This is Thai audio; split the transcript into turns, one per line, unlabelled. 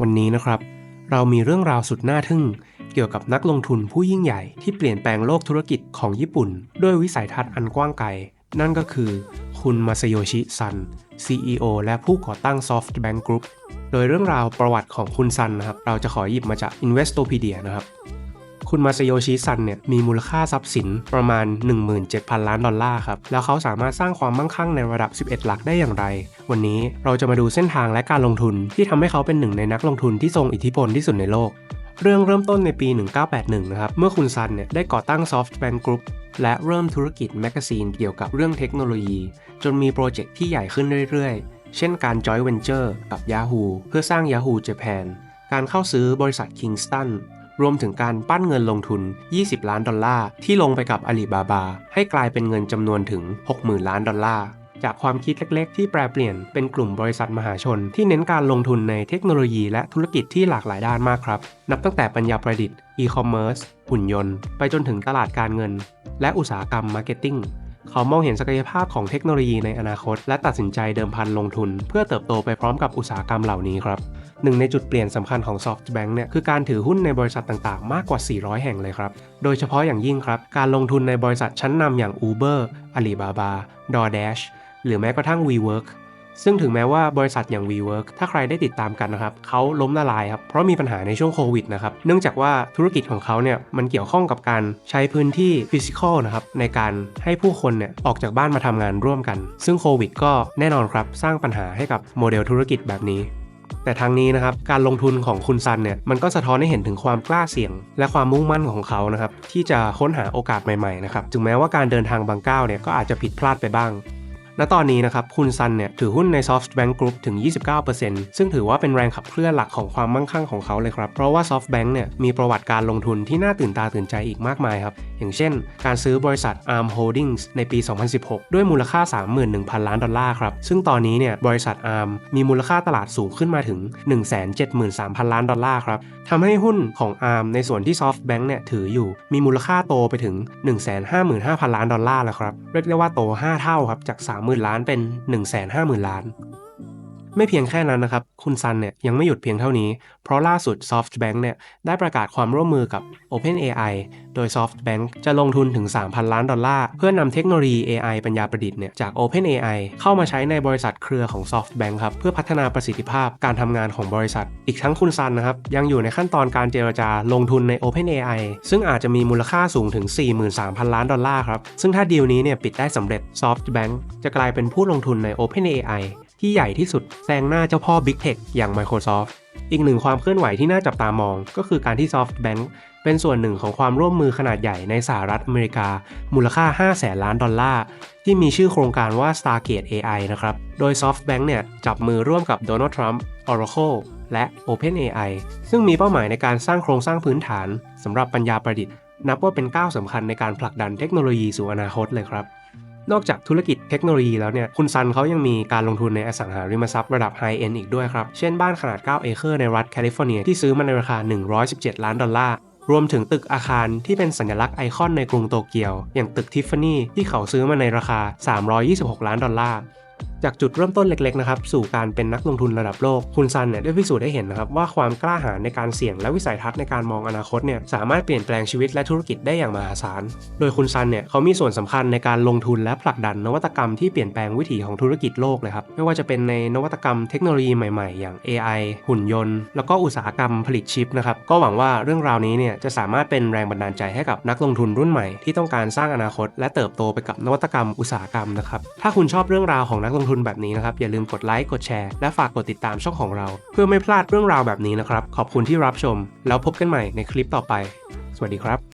วันนี้นะครับ เรามีเรื่องราวสุดน่าทึ่ง เกี่ยวกับนักลงทุนผู้ยิ่งใหญ่ที่เปลี่ยนแปลงโลกธุรกิจของญี่ปุ่น ด้วยวิสัยทัศน์อันกว้างไกล นั่นก็คือ คุณมาซโยชิซัน CEO และผู้ก่อตั้ง SoftBank Group โดยเรื่องราวประวัติของคุณซันนะครับเราจะขอหยิบมาจาก Investopedia นะครับ คุณมาซาโยชิซันเนี่ยมีมูลค่าทรัพย์สินประมาณ 17,000 ล้านดอลลาร์ครับ แล้วเขาสามารถสร้างความมั่งคั่งในระดับ 11 หลักได้อย่างไร วันนี้เราจะมาดูเส้นทางและการลงทุนที่ทำให้เขาเป็นหนึ่งในนักลงทุนที่ทรงอิทธิพลที่สุดในโลก เรื่องเริ่มต้นในปี 1981 นะครับ เมื่อคุณซันเนี่ยได้ก่อตั้ง SoftBank Group และเริ่มธุรกิจแมกกาซีนเกี่ยวกับเรื่องเทคโนโลยี จนมีโปรเจกต์ที่ใหญ่ขึ้นเรื่อยๆ เช่นการ Joint Venture กับ Yahoo เพื่อสร้าง Yahoo Japan การเข้าซื้อบริษัท Kingston รวมถึงการปั้นเงินลงทุน 20 ล้านดอลลาร์ที่ลงไปกับอาลีบาบา ให้กลายเป็นเงินจำนวนถึง 60,000 ล้านดอลลาร์จากความคิดเล็ก ๆ ที่แปลเปลี่ยนเป็นกลุ่มบริษัทมหาชน ที่เน้นการลงทุนในเทคโนโลยีและธุรกิจที่หลากหลายด้านมากครับ นับตั้งแต่ปัญญาประดิษฐ์อีคอมเมิร์ซหุ่นยนต์ ไปจนถึงตลาดการเงิน และอุตสาหกรรมมาร์เก็ตติ้งเขามองเห็นศักยภาพของเทคโนโลยีในอนาคต และตัดสินใจเดิมพันลงทุน เพื่อเติบโตไปพร้อมกับอุตสาหกรรมเหล่านี้ครับ หนึ่งในจุดเปลี่ยนสำคัญของ SoftBank เนี่ยคือการถือหุ้นในบริษัทต่างๆ มากกว่า 400 แห่งเลยครับ โดยเฉพาะอย่างยิ่งครับ การลงทุนในบริษัทชั้นนำอย่าง Uber, Alibaba, DoorDash หรือแม้กระทั่ง WeWork ซึ่งถึงแม้ว่าบริษัทอย่าง WeWork ถ้าใครได้ติดตามกันนะครับเขาล้มละลายครับ เพราะมีปัญหาในช่วงโควิดนะครับ เนื่องจากว่าธุรกิจของเขาเนี่ยมันเกี่ยวข้องกับการใช้พื้นที่ฟิสิกอลนะครับในการให้ผู้คนเนี่ยออกจากบ้านมาทำงานร่วมกัน ซึ่งโควิดก็แน่นอนครับ สร้างปัญหาให้กับโมเดลธุรกิจแบบนี้ แต่ทางนี้นะครับการลงทุนของคุณซันเนี่ยมันก็สะท้อนให้เห็นถึงความกล้าเสี่ยง และความมุ่งมั่นของเขานะครับที่จะค้นหาโอกาสใหม่ๆนะครับถึงแม้ว่าการเดินทางบางก้าวเนี่ยก็อาจจะผิดพลาดไปบ้าง ณตอนนี้นะครับคุณซันเนี่ยถือหุ้นใน SoftBank Group ถึง 29%ซึ่งถือว่าเป็นแรงขับเคลื่อนหลักของความมั่งคั่งของเขาเลยครับ เพราะว่า SoftBank เนี่ยมีประวัติการลงทุนที่น่าตื่นตาตื่นใจอีกมากมายครับ อย่างเช่น การซื้อบริษัท ARM Holdings ในปี 2016 ด้วยมูลค่า 31,000 ล้านดอลลาร์ครับ ซึ่งตอนนี้เนี่ยบริษัท ARM มีมูลค่าตลาดสูงขึ้นมาถึง 173,000 ล้านดอลลาร์ครับทำให้หุ้นของ ARM ในส่วนที่ SoftBank เนี่ยถืออยู่มีมูลค่าโตไปถึง 155,000 ล้านดอลลาร์แล้วครับเรียกได้ว่าโต 5 เท่าครับจาก 3 30,000 ล้านเป็น 150,000 ล้าน ไม่เพียงแค่นั้นนะครับ คุณซันเนี่ยยังไม่หยุดเพียงเท่านี้ เพราะล่าสุด SoftBank เนี่ยได้ประกาศความร่วมมือกับ OpenAI โดย SoftBank จะลงทุนถึง 3,000 ล้านดอลลาร์ เพื่อนำเทคโนโลยี AI ปัญญาประดิษฐ์เนี่ยจาก OpenAI เข้ามาใช้ในบริษัทเครือของ SoftBank ครับ เพื่อพัฒนาประสิทธิภาพการทำงานของบริษัท อีกทั้งคุณซันนะครับ ยังอยู่ในขั้นตอนการเจรจาลงทุนใน OpenAI ซึ่งอาจจะมีมูลค่าสูงถึง 43,000 ล้านดอลลาร์ครับซึ่งถ้าดีลนี้เนี่ยปิดได้สำเร็จ SoftBank จะกลายเป็นผู้ลงทุนใน OpenAI ที่ใหญ่ที่สุดแซงหน้าเจ้าพ่อ Big Tech อย่าง Microsoft อีกหนึ่งความเคลื่อนไหวที่น่าจับตามอง ก็คือการที่ SoftBank เป็นส่วนหนึ่งของความร่วมมือขนาดใหญ่ในสหรัฐอเมริกา มูลค่า 5 แสนล้านดอลลาร์ ที่มีชื่อโครงการว่า Stargate AI นะครับ โดย SoftBank เนี่ยจับมือร่วมกับ Donald Trump Oracle และ OpenAI ซึ่งมีเป้าหมายในการสร้างโครงสร้างพื้นฐานสำหรับปัญญาประดิษฐ์ นับว่าเป็นก้าวสำคัญในการผลักดันเทคโนโลยีสู่อนาคตเลยครับ นอกจากธุรกิจเทคโนโลยีแล้วเนี่ยคุณซันเขายังมีการลงทุนในอสังหาริมทรัพย์ระดับไฮเอ็นอีกด้วยครับ เช่นบ้านขนาด 9 เอเคอร์ในรัฐแคลิฟอร์เนียที่ซื้อมาในราคา 117 ล้านดอลลาร์รวมถึงตึกอาคารที่เป็นสัญลักษณ์ไอคอนในกรุงโตเกียว อย่างตึกทิฟฟานี่ที่เขาซื้อมาในราคา 326 ล้านดอลลาร์ จากจุดเริ่มต้นเล็กๆนะครับสู่การเป็นนักลงทุนระดับโลก คุณซันเนี่ยได้พิสูจน์ให้เห็นนะครับว่าความกล้าหาญในการเสี่ยงและวิสัยทัศน์ในการมองอนาคตเนี่ยสามารถเปลี่ยนแปลงชีวิตและธุรกิจได้อย่างมหาศาล โดยคุณซันเนี่ยเขามีส่วนสำคัญในการลงทุนและผลักดันนวัตกรรมที่เปลี่ยนแปลงวิถีของธุรกิจโลกเลยครับไม่ว่าจะเป็นในนวัตกรรมเทคโนโลยีใหม่ๆ อย่าง AI หุ่นยนต์ แล้วก็อุตสาหกรรมผลิตชิปนะครับก็หวังว่าเรื่องราวนี้เนี่ยจะสามารถเป็นแรงบันดาลใจให้กับนักลงทุนรุ่นใหม่ที่ต้องการสร้างอนาคต และเติบโตไปกับนวัตกรรมอุตสาหกรรมนะครับถ้าคุณชอบเรื่องราวของนักลงทุนแบบนี้นะครับ อย่าลืมกดไลค์ กดแชร์ และฝากกดติดตามช่องของเรา เพื่อไม่พลาดเรื่องราวแบบนี้นะครับ ขอบคุณที่รับชม แล้วพบกันใหม่ในคลิปต่อไป สวัสดีครับ